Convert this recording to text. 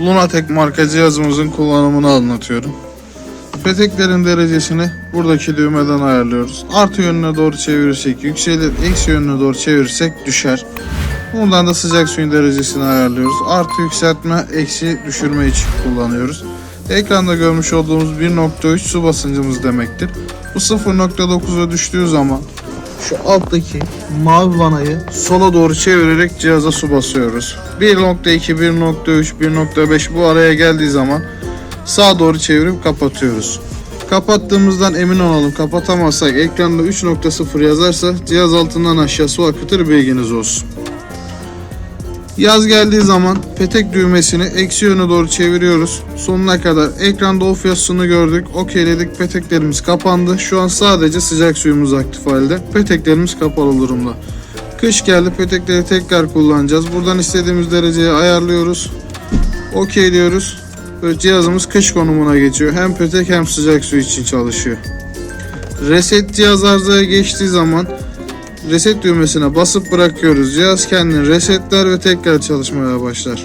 Lunatek marka cihazımızın kullanımını anlatıyorum. Peteklerin derecesini buradaki düğmeden ayarlıyoruz. Artı yönüne doğru çevirirsek yükselir, eksi yönüne doğru çevirirsek düşer. Buradan da sıcak suyun derecesini ayarlıyoruz. Artı yükseltme, eksi düşürme için kullanıyoruz. Ekranda görmüş olduğumuz 1.3 su basıncımız demektir. Bu 0.9'a düştüğü zaman şu alttaki mavi vanayı sola doğru çevirerek cihaza su basıyoruz. 1.2, 1.3, 1.5 bu araya geldiği zaman sağa doğru çevirip kapatıyoruz. Kapattığımızdan emin olalım. Kapatamazsak ekranda 3.0 yazarsa cihaz altından aşağı su akıtır bilginiz olsun. Yaz geldiği zaman petek düğmesini eksi yöne doğru çeviriyoruz. Sonuna kadar ekranda off yazısını gördük. Okeyledik. Peteklerimiz kapandı. Şu an sadece sıcak suyumuz aktif halde. Peteklerimiz kapalı durumda. Kış geldi. Petekleri tekrar kullanacağız. Buradan istediğimiz dereceye ayarlıyoruz. Okey diyoruz. Ve cihazımız kış konumuna geçiyor. Hem petek hem sıcak su için çalışıyor. Reset cihaz arızaya geçtiği zaman reset düğmesine basıp bırakıyoruz. Cihaz kendini resetler ve tekrar çalışmaya başlar.